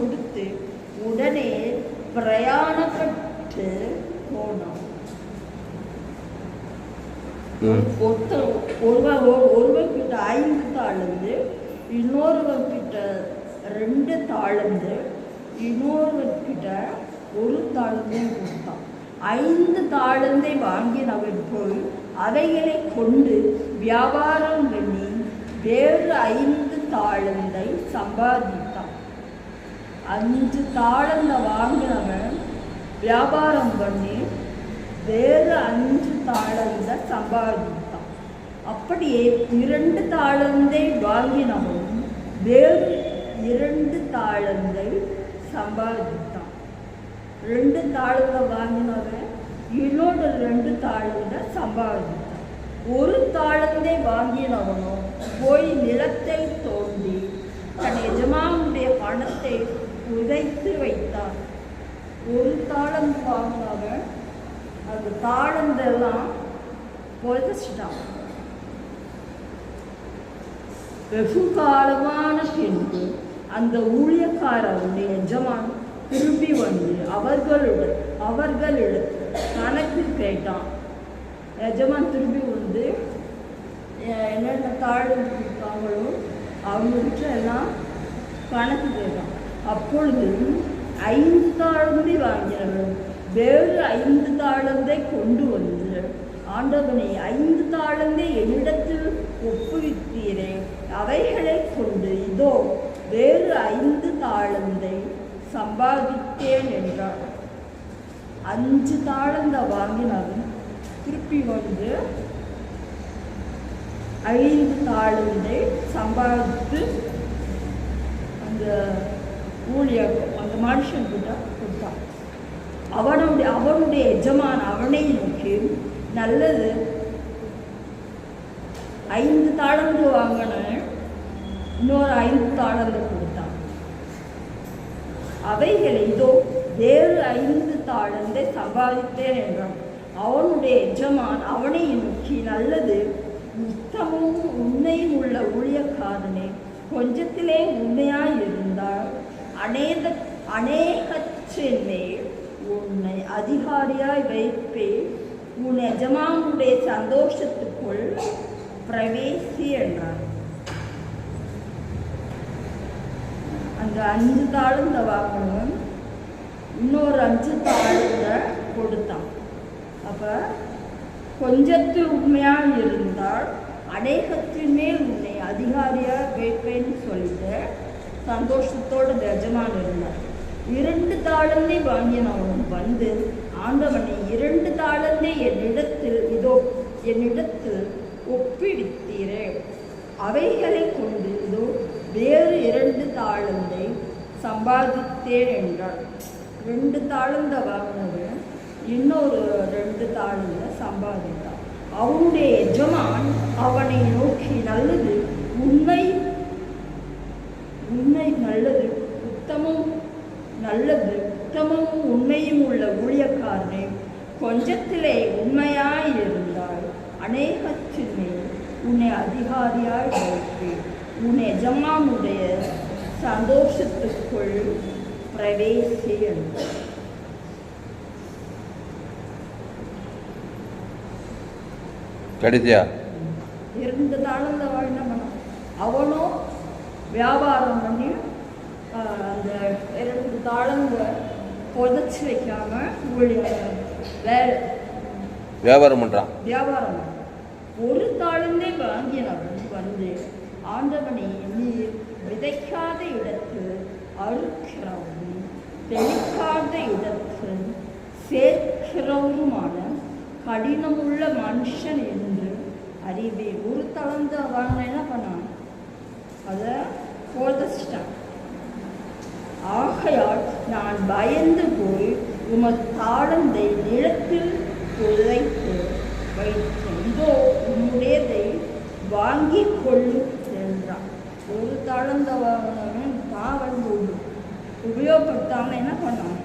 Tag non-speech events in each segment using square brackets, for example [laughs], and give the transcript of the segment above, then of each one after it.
கொடுத்து உடனே பிரயாணப்பட்டு போனான். ஒருத்தர் ஒருவன் ஒருவன் கிட்ட ஐந்து தாளந்து இன்னொருவன் கிட்ட ரெண்டு தாளந்து இன்னொருவன் கிட்ட ஒரு தாளந்தே கொடுத்தான். ஐந்து தாளந்தை வாங்கினவன் போய் அவைகளை கொண்டு வியாபாரம் பண்ணி வேறு ஐந்து தாளந்தை சம்பாதித்தான் அஞ்சு தாளந்த வாங்கினவன் வியாபாரம் பண்ணி வேறு அஞ்சு தாளந்த சம்பாதித்தான் அப்படியே இரண்டு தாளந்தை வாங்கினவன் வேறு இரண்டு தாளந்தை சம்பாதித்தான். ரெண்டு தாளந்த வாங்கினவன் இன்னொரு ரெண்டு தாளந்த சம்பாதித்தான். ஒரு தாளந்தை வாங்கினவனோ போய் நிலத்தை தோண்டி தன் எஜமானுடைய பணத்தை உதைத்து வைத்தார். ஒரு தாளம் வாங்கினவன் அந்த தாளந்தெல்லாம் புதைச்சிட்டான். வெகு காலமான பின்பு அந்த ஊழியக்காரருடைய எஜமான் திரும்பி வந்து அவர்களுடன் அவர்களிடம் கணக்கு கேட்டான். எஜமான் திரும்பி வந்து என்னென்ன தாழ்வு இருக்காங்களோ அவங்ககிட்ட எல்லாம் கணக்கு கேட்டான். அப்பொழுதும் ஐந்து தாழ்ந்தை வாங்கினவள் வேறு ஐந்து தாளந்தை கொண்டு வந்து ஆண்டவனை ஐந்து தாளந்தை என்னிடத்தில் ஒப்புவித்தீரே அவைகளை கொண்டு இதோ வேறு ஐந்து தாளந்தை சம்பாதித்தேன் என்றார் அஞ்சு தாளந்த வாங்கினவன் திருப்பி வந்து ஐந்து தாளந்தை சம்பாதித்து அந்த ஊழியர்கள் அந்த மனுஷன்கிட்ட கொடுத்தான் அவனுடைய அவனுடைய எஜமான் அவனை நோக்கி நல்லது. ஐந்து தாளந்து வாங்கின இன்னொரு ஐந்து தாளந்து கொடுத்தான். அவைகளை இதோ வேறு ஐந்து தாளந்தை சம்பாதித்தேன் என்றான். அவனுடைய எஜமான் அவனை நோக்கி நல்லது உத்தமும் உண்மையும் உள்ள ஊழியக்காரனே கொஞ்சத்திலே உண்மையாய் இருந்தால் அநேக அநேகற்றின் மேல் உன்னை அதிகாரியாய் வைப்பேன் உன் எஜமானுடைய சந்தோஷத்துக்குள் பிரவேசி என்றார். அந்த அஞ்சு தாழ்ந்த வாங்கினவன் இன்னொரு அஞ்சு தாழ்ந்த கொடுத்தான். அப்போ கொஞ்சத்து உண்மையாக இருந்தால் அநேகத்தின் மேல் உன்னை அதிகாரியாக வைப்பேன்னு சொல்லிட்டு சந்தோஷத்தோட எஜமான் இருந்தார். இரண்டு தாளந்தை வாங்கினவன் வந்து ஆண்டவனை இரண்டு தாளந்தே என்னிடத்தில் இதோ என்னிடத்தில் ஒப்பிடுத்தீரே. அவைகளை கொண்டு இதோ வேறு இரண்டு தாளந்தை சம்பாதித்தேன் என்றார். ரெண்டு தாளந்த வாங்கினவன் இன்னொரு ரெண்டு தாளந்த சம்பாதித்தான் அவனுடைய எஜமான் அவனை நோக்கி நல்லது உண்மை உண்மை நல்லது உத்தமும் நல்லது உத்தமும் உண்மையும் உள்ள ஊழியக்காரனே கொஞ்சத்திலே உண்மையாய் இருந்தால் அநேகத்தின் மேல் உன்னை அதிகாரியாய் வைப்பேன் உன் எஜமானுடைய சந்தோஷத்துக்குள் பிரவேசி என்றார் கடைசியா? இரண்டு தாளந்த வாழ்ந்த மனம் அவனும் வியாபாரம் பண்ணி ஆஹ், அந்த இரண்டு தாளங்க புதைச்சி வைக்காம ஊழியர் வேலை வியாபாரம் பண்ணுறான் வியாபாரம். ஒரு தாளந்தே வாங்கினவன் வந்து ஆண்டவனை நீர் விதைக்காத இடத்தில் அறுக்கிறவரும் தெளிக்காத இடத்தில் சேர்க்கிறவருமான கடினமுள்ள மனுஷன் என்று அறிவேன் ஒரு தளர்ந்த வாங்கின என்ன பண்ணான்? அதை புதைச்சிட்டான். ஆகையால் நான் பயந்து போய் உமது தாளந்தை நிலத்தில் புதைத்து வைத்தேன் இதோ உம்முடையதை வாங்கி கொள்ளும் என்றான். ஒரு தாளந்த வாங்கினவன் தான் வந்து என்ன பண்ணான்?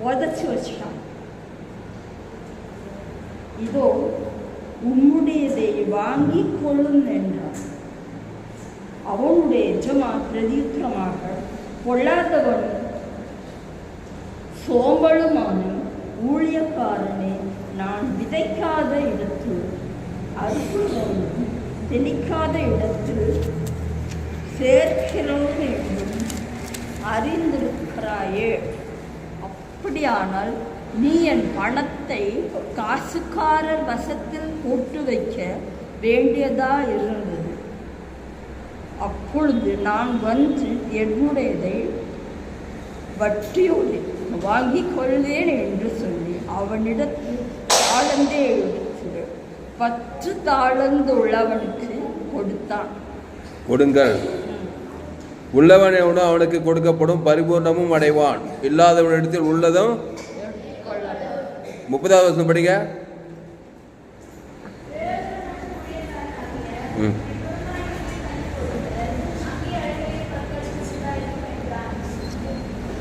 புதைச்சி வச்சிட்டான். இதோ உம்முடையதை வாங்கி கொள்ளும் என்றான் அவனுடைய எஜமா பிரதியுத்தரமாக பொல்லாதவன் சோம்பலுமான ஊழியக்காரனே நான் விதைக்காத இடத்தில் அற்புதம் தெளிக்காத இடத்தில் சேர்க்கிறோம் என்றும் அறிந்திருக்கிறாயே. அப்படியானால் நீ என் பணத்தை காசுக்காரர் வசத்தில் போட்டு வைக்க வேண்டியதா இருந்தது. அப்பொழுது நான் வந்து என்னுடையதை வட்டியோடு வாங்கிக் கொள்வேன் என்று சொல்லி அவனிடத்தில் தாளந்தே எடுத்து பத்து தாளந்து உள்ளவனுக்கு கொடுத்தான். கொடுங்கள். உள்ளவன் எவனோ அவனுக்கு கொடுக்கப்படும் பரிபூர்ணமும் அடைவான். இல்லாதவனிடத்தில் உள்ளதும் முப்பதாவது வருஷம் படிங்க.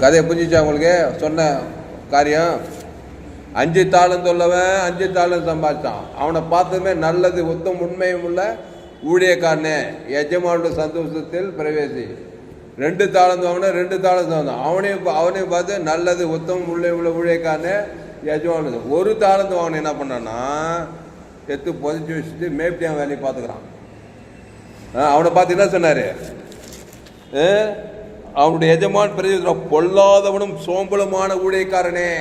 கதையை புரிஞ்சிச்சா உங்களுக்கு? சொன்ன காரியம். அஞ்சு தாளம் சொல்லவன் அஞ்சு தாளம் சம்பாதிச்சான். அவனை பார்த்ததுமே நல்லது உத்தம் உண்மையும் உள்ள ஊழியக்காரனே. எஜமானோட சந்தோஷத்தில் பிரவேசி. ரெண்டு தாளந்து வாங்கினா ரெண்டு தாளந்து வாங்கினான் அவனையும் அவனையும் பார்த்து நல்லது உத்தம் உள்ள உள்ள ஊழியக்காரனே எஜமானு ஒரு தாளந்து வாங்கின என்ன பண்ணான்னா எடுத்து புதைச்சி வச்சுட்டு மேப்டியான் வேலையை பார்த்துக்கிறான். அவனை பார்த்து என்ன சொன்னார்? அவனுடைய எஜமான் பிரதி பொல்லாதவனும் சோம்பலுமான ஊழியக்காரனே.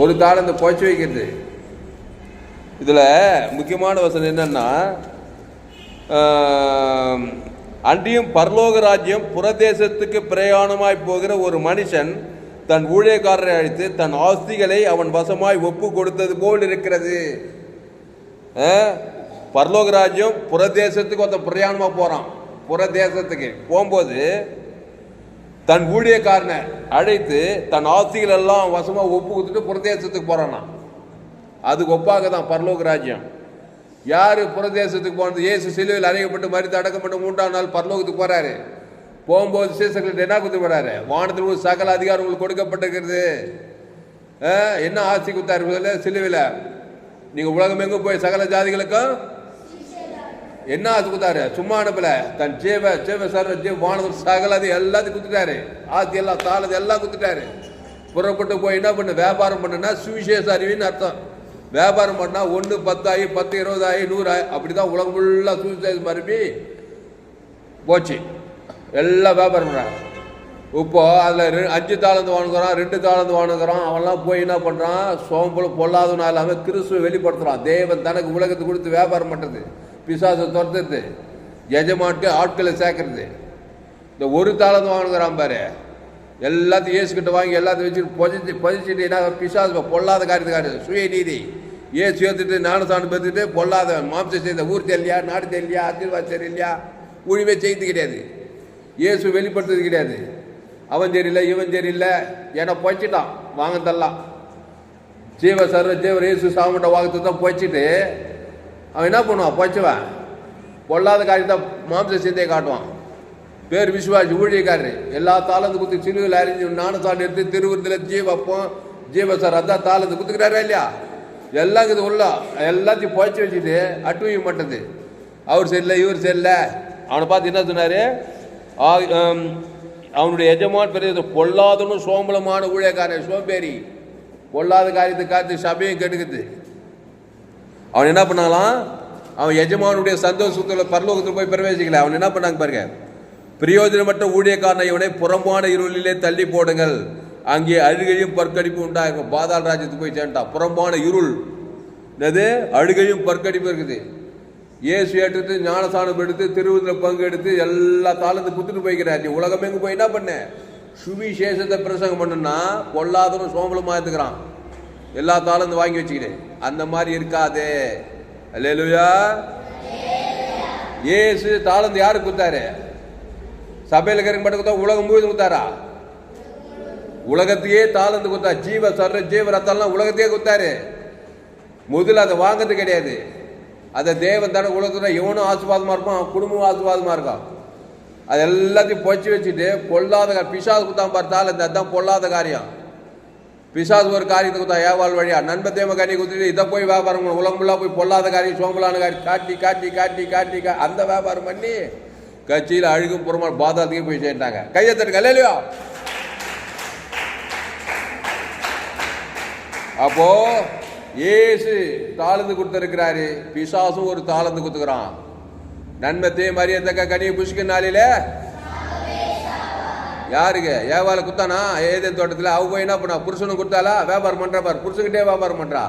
ஒரு தாளந்து புதைச்சி வைக்கிறது. இதில் முக்கியமான வசனம் என்னன்னா அன்றியும் பரலோக ராஜ்யம் புறதேசத்துக்கு பிரயாணமாய் போகிற ஒரு மனுஷன் தன் ஊழியக்காரரை அழைத்து தன் ஆஸ்திகளை அவன் வசமாய் ஒப்பு கொடுத்தது போல் இருக்கிறது. பரலோக ராஜ்யம் புறதேசத்துக்கு ஒருத்தன் பிரயாணமாக போகிறான் புறதேசத்துக்கு போகும்போது தன் ஊழியக்காரனை அழைத்து தன் ஆஸ்திகள் எல்லாம் வசமாக ஒப்பு கொடுத்துட்டு புறதேசத்துக்கு போகிறானா அதுக்கு ஒப்பாக தான் பரலோக ராஜ்யம். யார் புறதேசத்துக்கு போனது? இயேசு சிலுவையில் அறையப்பட்டு மறித்து அடக்கப்பட்டு மூன்றாம் நாள் பரலோகத்துக்கு போகிறாரு போகும்போது சீசர்கள் என்ன கொடுத்து போகிறாரு வானத்தில் ஒரு சகல அதிகாரங்கள் கொடுக்கப்பட்டிருக்கிறது. என்ன ஆட்சி கொடுத்தாரு சிலுவையில்? நீங்கள் உலகம் எங்கே போய் சகல ஜாதிகளுக்கும் என்ன அது கொடுத்தாரு சும்மா அனுப்பல. தன் ஜீவ ஜீவ சர்வ ஜீவ வானவர் சகல அது எல்லாத்தையும் குத்துட்டாரு. ஆத்தி எல்லாம் தாளது எல்லாம் குத்துட்டாரு. புறப்பட்டு போய் என்ன பண்ணு? வியாபாரம் பண்ணுனா சுவிசேஷ அறிவின்னு அர்த்தம். வியாபாரம் பண்ணா ஒன்று பத்தாயி பத்து இருபதாயி நூறாயி அப்படி தான் உலகம் ஃபுல்லாக சுவிசேஷம் மறுபடி போச்சு. எல்லாம் வியாபாரம் பண்ணுறாங்க இப்போ அதில் அஞ்சு தாளந்து வாங்குறான் ரெண்டு தாளந்து வாங்குறான் அவன்லாம் போய் என்ன பண்ணுறான் சோம்பல் பொல்லாதவனா இல்லாமல் கிறிஸ்துவை வெளிப்படுத்துகிறான் தேவன் தனக்கு உலகத்துக்கு கொடுத்து வியாபாரம் பண்ணுறது பிசாசை துரத்துறது எஜமான்ட்டு ஆட்களை சேர்க்கறது. இந்த ஒரு தாளந்து வாங்குறான் பாரு. எல்லாத்தையும் ஏசுக்கிட்ட வாங்கி எல்லாத்தையும் வச்சுட்டு பொதிச்சு பொதிச்சுட்டு என்ன பிசாசு பொல்லாத காரியத்துக்காரு சுய நீதி. ஏசு ஏற்றுட்டு ஞானசானம் பெற்றுட்டு பொல்லாத மாம்சம் செய்த ஊர் தெரியலையா நாடு தெரியலையா ஆசீர்வாத் சரியில்லையா ஊழிவே செய்து கிடையாது. இயேசு வெளிப்படுத்துறது கிடையாது. அவன் தெரியல இவன் தெரியல. ஏன்னா பொய்ச்சிட்டான் வாங்க தரலாம். ஜீவ சர்வ ஜீவர் இயேசு சாமிட்ட வாங்கத்தை தான் பொய்ச்சிட்டு அவன் என்ன பண்ணுவான்? பொய்ச்சுவான் பொல்லாத காரியத்தை மாம்ச சிந்தையை காட்டுவான். பேர் விசுவாசி ஊழியக்காரரு. எல்லா தாளந்து குத்து சிலுவில் அறிஞ்சு ஞானசாண்டி எடுத்து திருவிருந்தில் ஜீவப்பம் ஜீவசர் அதான் தாளந்து குத்துக்கிறாரா இல்லையா? எல்லாம் இது உள்ள எல்லாத்தையும் புழைச்சி வச்சுட்டு அட்டுவிக்க மாட்டேது. அவர் சரியில்லை இவர் சரியில்லை அவனை பார்த்து என்ன சொன்னார்? அவனுடைய எஜமான் பெரிய பொல்லாதனும் சோம்பலமான ஊழியக்காரன் சோம்பேறி. பொல்லாத காரியத்தை காத்து சபையும் கெடுக்குது. அவன் என்ன பண்ணாலாம்? அவன் எஜமானுடைய சந்தோஷத்தில் பரலோகத்தில் போய் பிரவேசிக்கல. அவன் என்ன பண்ணாங்க பாருங்க? பிரயோஜனமற்ற ஊழியக்காரனை இவனை புறம்பான இருளிலே தள்ளி போடுங்கள். அங்கே அழுகையும் பற்கடிப்பு உண்டாகும் பாதாள ராஜ்யத்துக்கு போய் சேர்ந்துட்டான் புறம்பான இருள். என்னது? அழுகையும் பற்கடிப்பு இருக்குது. இயேசு ஏற்றுட்டு ஞானசானம் எடுத்து திருவிதில் பங்கு எடுத்து எல்லா தாளந்து குத்துட்டு போய்க்கிறார். நீ உலகம் எங்க போய் என்ன பண்ண? சுவிசேஷத்தை பிரசங்கம் பண்ணுன்னா பொல்லாதவனும் சோம்பலமாக இருந்துக்கிறான். எல்லா தாளந்து வாங்கி வச்சுக்கிறேன் அந்த மாதிரி இருக்காதே. அல்லேலுயா. ஏசு தாளந்து யாருக்கு குத்தாரு சபையில் இருக்கிற மட்டும் கொடுத்தா உலகம் முழுவதும் கொடுத்தாரா? உலகத்தையே தாளந்து கொடுத்தா ஜீவ சர்ற ஜீவ ரத்தம்லாம் உலகத்தையே குத்தாரு முதல்ல அதை வாங்கிறது கிடையாது. அதை தேவன் தானே உலகத்தில் இவனும் ஆசுவாதமாக இருப்பான்? அவன் குடும்பமும் ஆசுவாதமாக இருக்கான். அது எல்லாத்தையும் பொச்சு வச்சுட்டு பொல்லாத பிசாது பிசாசு குத்தான் பார்த்தால் இந்த அதான் பொல்லாத காரியம். பிசாசு ஒரு காரியத்தை கொடுத்தா ஏவாள் வழியா? நண்பத்தே மகானி கொடுத்துட்டு இதை போய் வியாபாரம் பண்ண. உலகம்புலாம் போய் பொல்லாத காரியம் சோம்பலான காரியம் காட்டி காட்டி காட்டி காட்டி அந்த வியாபாரம் பண்ணி கட்சியில் அழுகும் புறமா பாதாத்துக்கே போய் சேர்ந்தாங்க. கையை தட்டுங்க இல்லையோ அப்போ ஏசு தாழ்ந்து கொடுத்துருக்கிறாரு. பிசாசும் ஒரு தாழ்ந்து கொடுத்துக்கிறான். நன்மை தே மரியத்தக்க கனியை புஷ்கின் நாளில யாருக்கு ஏவால குத்தானா? ஏதேன் தோட்டத்தில் அவ போய் என்ன பண்ணா? புருஷனும் கொடுத்தாளா வியாபாரம் பண்றா பாரு. புருஷன்கிட்டே வியாபாரம் பண்ணுறா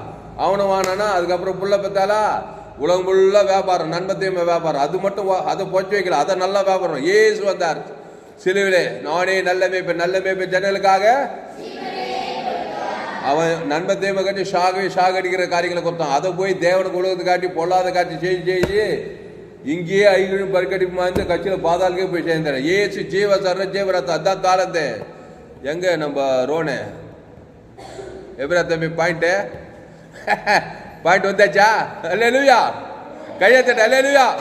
அவனும் வாங்கினா அதுக்கப்புறம் புள்ள பெத்தாளா? உலகம் ஃபுல்லாக வியாபாரம் நன்மத்தையும் வியாபாரம். அது மட்டும் அதை பொச்சு வைக்கல. அதை நல்லா வியாபாரம். ஏசு வந்தார். சிலுவிலே நானே நல்ல மேய்ப்பு நல்ல மேய்ப்பு ஜன்னலுக்காக அவன் நண்பன் தேவை காட்டி ஷாகவே ஷாக் அடிக்கிற காரியங்களை கொடுத்தான். அதை போய் தேவனுக்கு உலகத்தை காட்டி பொல்லாத காட்டி செய்து செய்து. இங்கேயே ஐகளும் பருக்கடிப்புமா மாதிரி கட்சியில் பாதாளுக்கே போய் சேர்ந்தேன். ஏசு ஜீவ சர்ற ஜீவரத்த அதான் தாளந்து. எங்க நம்ம ரோனு? எப்பரா தம்பி பாயிண்ட்டு பாயிண்ட் [laughs] வந்தாச்சா? அல்ல லூயா கையத்தட்ட அல்ல லூயா [laughs]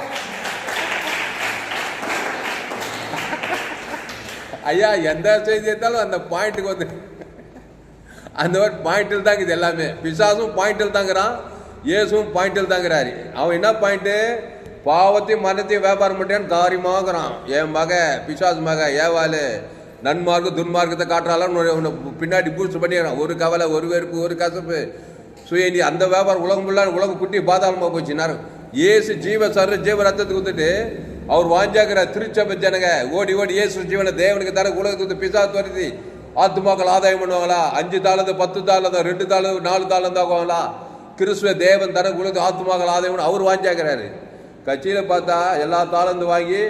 ஐயா எந்த செய்தி எடுத்தாலும் அந்த பாயிண்ட்டுக்கு வந்து [laughs] அந்த மாதிரி பாயிண்டில் தாங்க இது எல்லாமே. பிசாசும் பாயிண்டில் தாங்கிறான் இயேசும் பாயிண்டில் தாங்கிறாரு. அவன் என்ன பாயிண்ட்டு பாவத்தையும் மனத்தையும் வியாபாரம் பண்ணிட்டேன்னு தாரிமாகறான் என் மக பிசாசு மக ஏவாளு நன்மார்க்கு துன்மார்க்கத்தை காட்டுறாலும் பின்னாடி பூஸ்ட் பண்ணிடுறான் ஒரு கவலை ஒரு வெறுப்பு ஒரு கசப்பு. சுயநி அந்த வியாபாரம் உலகம் ஃபுல்லாக உலகம் குட்டி பாதாளமாக போச்சு. நேரம் ஏசு ஜீவ சர்ற ஜீவ ரத்தத்துக்கு வந்துட்டு அவர் வாஞ்சாக்கிற திருச்சபை ஜனங்க ஓடி ஓடி ஏசு ஜீவனை தேவனுக்கு தர உலகத்துக்கு பிசா துரத்தி ஆத்துமாக்கள் ஆதாயம் பண்ணுவாங்களா? அஞ்சு தாளது பத்து தாளது ரெண்டு தாளது நாலு தாளம் தாக்குவாங்களா கிறிஸ்துவ தேவன் தர உலக ஆத்துமாக்கள் ஆதாயம் அவர் வாஞ்சாக்கிறாரு. கட்சியில் பார்த்தா எல்லா தாளந்து வாங்கி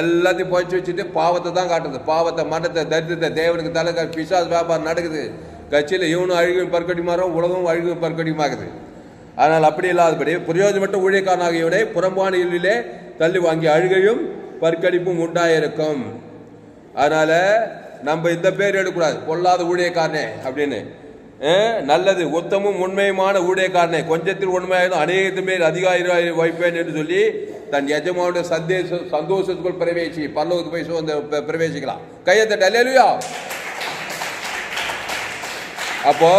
எல்லாத்தையும் பொழைச்சி வச்சுட்டு பாவத்தை தான் காட்டுது. பாவத்தை மனத்தை தரித்திரத்தை தேவனுக்கு தலை பிசாஸ் வியாபாரம் நடக்குது. கட்சியில் இவனும் அழுகும் பற்கடி மாறும் உலகம் அழுகும் பற்கடியுமாகுது ஆனால் அப்படி இல்லாதபடி பிரயோஜனமற்ற ஊழியக்காரனாகியவனை புறம்பான இல்லிலே தள்ளி வாங்கி அழுகையும் பற்கடிப்பும் உண்டாயிருக்கும். அதனால் நம்ம இந்த பேர் எடுக்கக்கூடாது. பொல்லாத ஊழியக்காரனே அப்படின்னு. நல்லது உத்தமும் உண்மையுமான ஊழியக்காரனே கொஞ்சத்தில் உண்மையாயும் அநேகத்து மேல் அதிகாரி வைப்பேன் என்று சொல்லி தன் எஜமானுடைய சந்தேச சந்தோஷத்துக்குள் பிரவேசி பல்லவத்துக்கு போய் சுதந்திர பிரவேசிக்கலாம். கையத்தட்ட அல்லேலூயா! அப்போ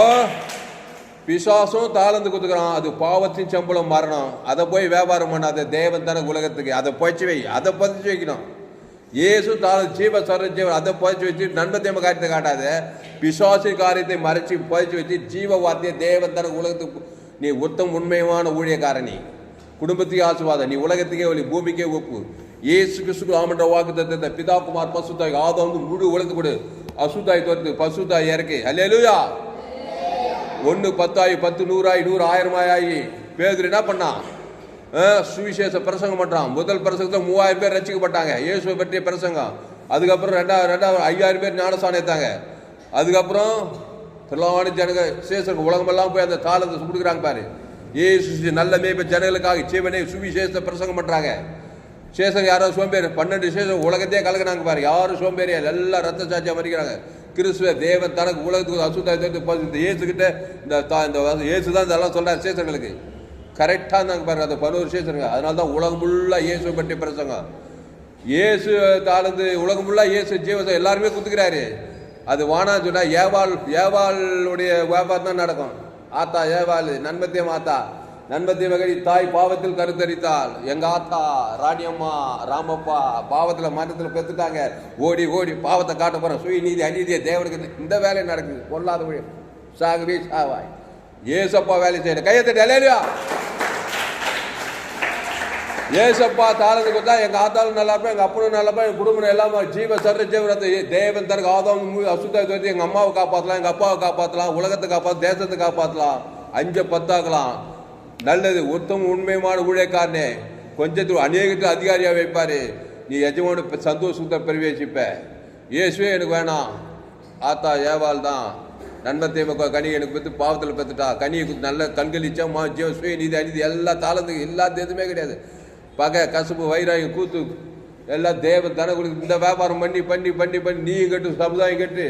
பிசாசும் தாளந்து கொடுத்துக்கிறான் அது பாவத்தின் சம்பளம் மரணம் அதை போய் வியாபாரம் பண்ணாத தேவன் தானே உலகத்துக்கு. அதை பொய்ச்சி வை. அதை பதிச்சு வைக்கணும். இயேசு தாள ஜீவ சர ஜீவ அதை பதிச்சு வச்சு நன்மத்தேம காரியத்தை காட்டாத பிசாசு காரியத்தை மறைச்சு பதிச்சு வச்சு ஜீவ வார்த்தையை தேவன் தானே உலகத்துக்கு நீ உத்தம் உண்மையான ஊழியக்காரனி. குடும்பத்துக்கு ஆசுவாதம் நீ உலகத்துக்கே ஒளி பூமிக்கே ஒப்பு. இயேசு கிறிஸ்து ஆமன்ற வாக்கு தத்தத்தை பிதா குமார் பசுத்தாய் ஆதம் வந்து முழு உலகத்து கொடு. அசுத்தாய் தோர்த்து பசுத்தாய் இறக்கு. அல்லேலூயா ஒன்று பத்தாயி பத்து நூறாயி நூறு ஆயிரமாய். ஆகி பேதர் என்ன பண்ணான் சுவிசேஷ பிரசங்கம் பண்ணுறான் முதல் பிரசங்கத்தில் மூவாயிரம் பேர் ரசிக்கப்பட்டாங்க. இயேசுவை பற்றிய பிரசங்கம். அதுக்கப்புறம் ரெண்டாவது ரெண்டாவது ஐயாயிரம் பேர் ஞானசானம் எடுத்தாங்க அதுக்கப்புறம் திரளான ஜனக சேசருக்கு உலகமெல்லாம் போய் அந்த தாளத்தை கொடுக்குறாங்க பாரு. ஏசு நல்ல மேய்ப்ப ஜனங்களுக்காக சீவனை சுவிசேஷத்தை பிரசங்கம் பண்ணுறாங்க சேஷங்க யாரோ சோம்பேறி பன்னெண்டு சேஷம் உலகத்தையே கலக்குனாங்க பாரு. யாரும் சோம்பேறியா எல்லாம் ரத்த சாட்சியாக மறிக்கிறாங்க. கிறிஸ்துவ தேவன் தனக்கு உலகத்துக்கு அசுத்தாயத்தை இயேசுகிட்ட இந்த தா- இந்த வ- இயேசு தான் இதெல்லாம் சொல்கிறார் சேஷங்களுக்கு கரெக்டாக இருந்தாங்க பாருங்க அந்த வருஷம் சேஷங்க அதனால தான் உலகம் ஃபுல்லாக இயேசு பற்றி பிரசங்கம். இயேசு தாழ்ந்து உலகம் ஃபுல்லாக இயேசு ஜீவசம் எல்லாருமே குத்துக்கிறாரு. அது வானா சொன்னால் ஏவாள் ஏவாளுடைய வியாபாரம் தான் நடக்கும். ஆத்தா ஏவாள் நன்மத்தியம் ஆத்தா. நன்மத்திய மகடி தாய் பாவத்தில் கருத்தரித்தாள். எங்க ஆத்தா ராணியம்மா ராமப்பா பாவத்துல மரணத்துல பெத்துட்டாங்க. ஓடி ஓடி பாவத்தை காட்ட போறோம் சுய நீதி அநீதியை தேவனுக்கு இந்த வேலை நடக்குது. பொல்லாத சாகவே சாவாய். ஏசப்பா வேலை செய்யணும் கையத்தட்டு அலையா ஏசப்பா தாளத்து கொடுத்தா எங்க ஆத்தாலும் நல்லா இருப்பேன் எங்க அப்பனும் நல்லா இருப்பேன் என் குடும்பம் எல்லாம் ஜீவ சர்ற ஜீவரத்தை தேவன் தருக்கு ஆதாம் அசுத்த தோத்தி எங்க அம்மாவை காப்பாத்தலாம் எங்க அப்பாவை காப்பாத்தலாம் உலகத்தை காப்பாத்த தேசத்தை காப்பாத்தலாம். அஞ்ச பத்தாக்கலாம். நல்லது ஒருத்தம் உண்மையான ஊழியக்காரனே. கொஞ்சத்தில் அநேகத்தில் அதிகாரியாக வைப்பாரு. நீ எஜமான சந்தோஷத்தை பிரவேசிப்ப. இயேசுவே எனக்கு வேணாம். ஆத்தா ஏவாள் தான். நன்மத்தை கனி எனக்கு பெற்று பாவத்தில் பத்துட்டா. கனியை நல்ல கண்களிச்சா மா ஜீவ சுய நீதி அநீதி எல்லா தாளத்துக்கு எல்லா எதுவுமே கிடையாது. பகை கசுப்பு வைராயம் கூத்து எல்லாம் தேவ தன கொடுக்கு இந்த வியாபாரம் பண்ணி பண்ணி பண்ணி பண்ணி நீயும் கட்டு சமுதாயம் கட்டு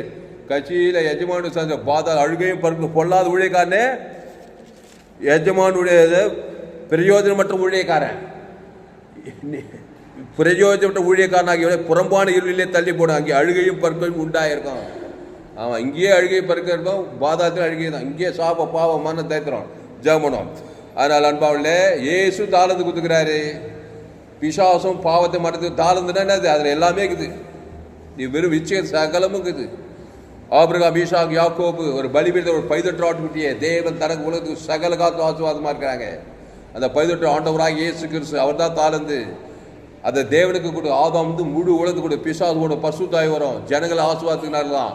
கட்சியில் எஜமானு சந்த பாதா அழுகையும் பருக்கு பொல்லாத ஊழியக்காரனே எஜமானுடைய பிரயோஜனமற்ற ஊழியக்காரன். பிரயோஜனமற்ற ஊழியக்காரனாகிய புறம்பான இருளிலே தள்ளி போடும் அங்கே அழுகையும் பற்கையும் உண்டாயிருக்கும். அவன் இங்கேயே அழுகை பருக்க இருக்கும் பாதாத்தில் அழுகை தான். இங்கேயே சாப பாவம் மன தைத்திரம் ஜெபனம் அதனால் அன்பாவில் ஏசும் தாளந்து குத்துக்கிறாரு பிசாசும் பாவத்தை மறந்து தாளந்துனா என்னது? அதில் எல்லாமே இருக்குது. நீ வெறும் விச்சயம் சகலமும் இருக்குது. ஆபிரகாம் ஈசாக் யாக்கோபு ஒரு பலிபீடத்தை ஒரு பைதொற்று ஆட்டுக்குட்டியே தேவன் தனக்கு உலகத்துக்கு சகல காத்து ஆசுவாதமாக இருக்கிறாங்க. அந்த பைதொற்று ஆண்டவராக இயேசு கிறிஸ்து அவர் தான் தாளந்து அந்த தேவனுக்கு கூட ஆதாம் வந்து முழு உலகத்துக்கு கூட பிசாசு கூட பசு தாய் வரும் ஜனங்களை ஆசுவாத்துக்குனால தான்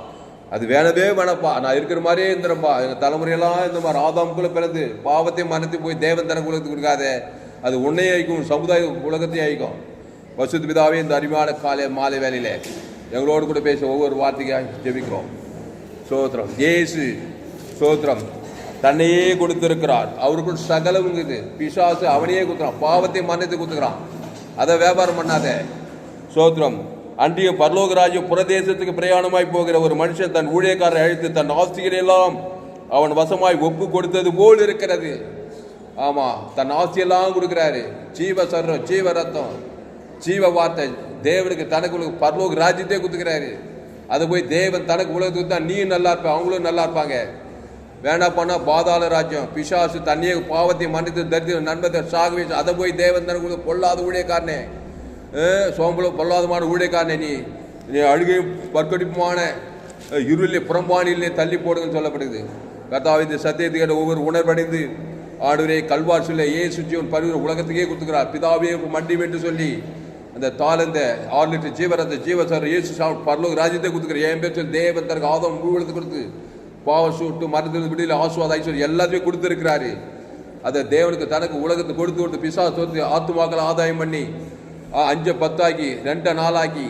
அது வேணவே வேணப்பா. நான் இருக்கிற மாதிரியே இருந்துறப்பா எங்கள் தலைமுறையெல்லாம் இந்த மாதிரி ஆதாமுக்குள்ள பிறந்து பாவத்தை மனத்து போய் தேவன் தன குலத்துக்கு கொடுக்காதே அது உன்னையே அழிக்கும் சமுதாய உலகத்தையும் அழிக்கும். வசுத் பிதாவே இந்த அருமையான காலை மாலை வேலையில் எங்களோடு கூட பேச ஒவ்வொரு வார்த்தைக்காக ஜெபிக்கிறோம். சோத்திரம். ஏசு சோத்திரம். தன்னையே கொடுத்திருக்கிறார். அவருக்குள் சகலம் இருக்குது. பிசாசு அவனையே கொடுத்துறான் பாவத்தை மன்னித்து கொடுத்துக்கிறான். அதை வியாபாரம் பண்ணாத. சோத்திரம். அன்றைய பரலோக ராஜ்யம் புறதேசத்துக்கு பிரயாணமாய் போகிற ஒரு மனுஷன் தன் ஊழியக்காரரை அழைத்து தன் ஆஸ்திகளை எல்லாம் அவன் வசமாய் ஒப்பு கொடுத்தது போல் இருக்கிறது. ஆமா தன் ஆஸ்தியெல்லாம் கொடுக்குறாரு. ஜீவ சர்ரம் ஜீவ ரத்தம் ஜீவ வார்த்தை. தேவனுக்கு தனக்கு பரலோக ராஜ்யத்தையே கொடுத்துக்கிறாரு அது போய் தேவன் தனக்கு உலகத்துக்கு தான் நீயும் நல்லா இருப்ப அவங்களும் நல்லா இருப்பாங்க. வேணா போனால் பாதாள ராஜ்யம் பிசாசு தண்ணியை பாவத்தை மன்னித்து தரித்திரம் நண்பத்தை சாகவே அதை போய் தேவன் தனக்கு பொல்லாத ஊழியக்காரனே. சோம்பல பொல்லாதமான ஊழியக்காரனே நீ. நீ அழுகை பற்கடிப்புமான இருளிலே புறம்பானிலே தள்ளி போடுங்கன்னு சொல்லப்படுது கர்த்தாவை இந்த சத்தியத்தை கேட்ட ஒவ்வொரு உணர்வடைந்து ஆடுவரே கல்வார் சொல்ல ஏ சுஜீவன் பரிவு உலகத்துக்கே கொடுத்துக்கிறார். பிதாவே மண்டி என்று சொல்லி அந்த தாளந்த ஆறு லிட்டர் ஜீவரத்த ஜீவசர் இயேசு சாமி பரலோக ராஜ்யத்தை கொடுத்துக்கிற என் பேர் சொல்லி தேவன் தனக்கு ஆதம் முழுவதுக்கு கொடுத்து பாவ சூட்டு மருந்து விடியில் ஆசுவாத ஐஸ்வர்யம் எல்லாத்தையும் கொடுத்துருக்கிறாரு. அதை தேவனுக்கு தனக்கு உலகத்தை கொடுத்து கொடுத்து பிசா சொத்து ஆத்துமாக்களை ஆதாயம் பண்ணி அஞ்சு பத்தாக்கி ரெண்டு நாளாக்கி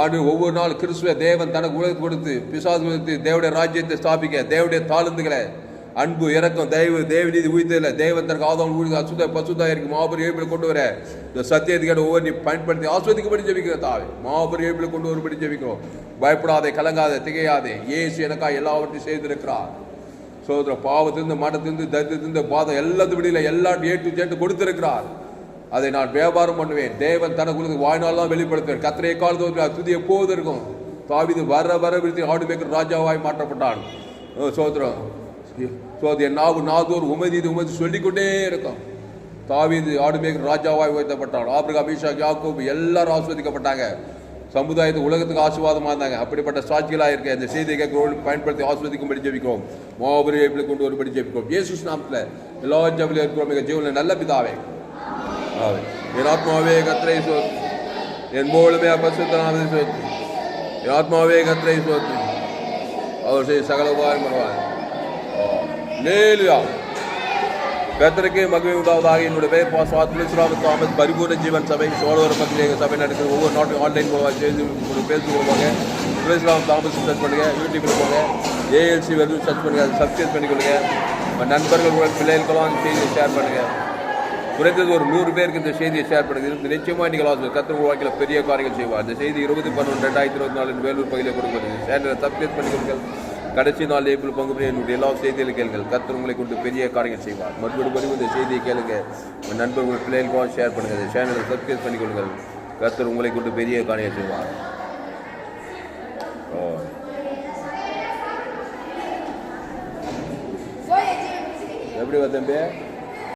ஆண்டு ஒவ்வொரு நாள் கிறிஸ்துவ தேவன் தனக்கு உலகத்தை கொடுத்து பிசாசு கொடுத்து தேவடைய ராஜ்யத்தை ஸ்தாபிக்க தேவடைய தாழ்ந்துகளை அன்பு இறக்கம் தெய்வ தேவநீதி உயிர்த்ததில்ல தேவன் தனக்கு ஆதம் ஊழி அசுத பசுதா இருக்கு மாபெரும் எழுப்பில் கொண்டு வர இந்த சத்தியத்துக்கான ஒவ்வொரு நீ பயன்படுத்தி ஆஸ்வதிக்கப்படி ஜெபிக்கிற தாவே. மாபெரும் எழுப்பில் கொண்டு வரும்படி ஜெபிக்கிறோம். பயப்படாதே கலங்காதே திகையாதே. இயேசு எனக்கா எல்லாவற்றையும் செய்திருக்கிறார். சோதர பாவத்திலிருந்து மடத்திலிருந்து தரித்திலிருந்து பாதம் எல்லாத்து விடியில எல்லா ஏட்டு சேர்த்து கொடுத்திருக்கிறார். அதை நான் வியாபாரம் பண்ணுவேன். தேவன் தனக்கு வாழ்நாள்லாம் வெளிப்படுத்துவேன் கத்திரையை காலத்தில் துதி எப்போது இருக்கும். தாவிது வர வர விருத்தி ஆடு மேய்க்கிற ராஜாவாய் மாற்றப்பட்டான். ஓ, சோதரம் சோதிய நாவு நாதோர் உமதி இது உமதி சொல்லிக்கொண்டே இருக்கும். தாவிது ஆடு மேய்க்கிற ராஜாவாய் உயர்த்தப்பட்டான். ஆப்ரிகா மீஷா யாக்கோப் எல்லாரும் ஆஸ்வதிக்கப்பட்டாங்க சமுதாயத்து உலகத்துக்கு ஆசீர்வாதமாக இருந்தாங்க. அப்படிப்பட்ட சாட்சிகளாக இருக்க இந்த செய்தியை கேட்கிறோம் பயன்படுத்தி ஆஸ்வதிக்கும்படி ஜெபிக்கிறோம். மாபெரும் வைப்பில் கொண்டு வரும்படி ஜெபிக்கிறோம். இயேசு நாமத்தில் எல்லா ஜபிலும் இருக்கிறோம் மிக ஜீவனில் நல்ல பிதாவே. ஆவே. என் ஆத்மாவே கத்திரை சோத்து என் மூலமே அபசுத்தனாமதை சோத்து என் ஆத்மாவே கத்திரை சோத்து அவர் செய்ய சகல உபாயம் பண்ணுவார் லேலுயா கர்த்தருக்கு மகிமை உண்டாவதாக என்னுடைய பேர் பாஸ் துளசிராம தாமஸ் பரிபூர்ண ஜீவன் சபை சோழவர் பத்திரிகை எங்கள் சபை நடக்கிற ஒவ்வொரு நாட்டும் ஆன்லைன் மூலமாக செய்து உங்களுக்கு பேசி போங்க துளசிராம தாமஸ் சர்ச் பண்ணுங்க யூடியூப்ல போங்க ஏஎல்சி வெறும் சர்ச் பண்ணுங்க அதை சப்ஸ்கிரைப் பண்ணிக்கொள்ளுங்க நண்பர்கள் உங்கள் பிள்ளைகளுக்கெல்லாம் செய்தியை ஷேர் பண்ணுங்கள் குறைந்தது ஒரு நூறு பேருக்கு இந்த செய்தியை ஷேர் பண்ணுங்க நிச்சயமா நிச்சயமாக நீங்கள் ஆசை கத்திர உருவாக்கில பெரிய காரியங்கள் செய்வார். இந்த செய்தி இருபது பன்னெண்டு ரெண்டாயிரத்தி இருபத்தி நாலு வேலூர் பகுதியில் கொடுக்கிறது சேனலை சப்ஸ்கிரைப் பண்ணிக்கொள்ளுங்கள் கடைசி நாள் ஏப்ரல் பங்கு பெரிய என்னுடைய எல்லா செய்திகளை கேளுங்கள். கர்த்தர் உங்களை கொண்டு பெரிய காரியங்கள் செய்வார். மறுபடியும் இந்த செய்தியை கேளுங்க. உங்கள் நண்பர்கள் பிள்ளைகளுக்கும் ஷேர் பண்ணுங்கள். சேனலை சப்ஸ்கிரைப் பண்ணிக்கொள்ளுங்கள் கர்த்தர் உங்களை கொண்டு பெரிய காரியம் செய்வார். ஓ எப்படி வா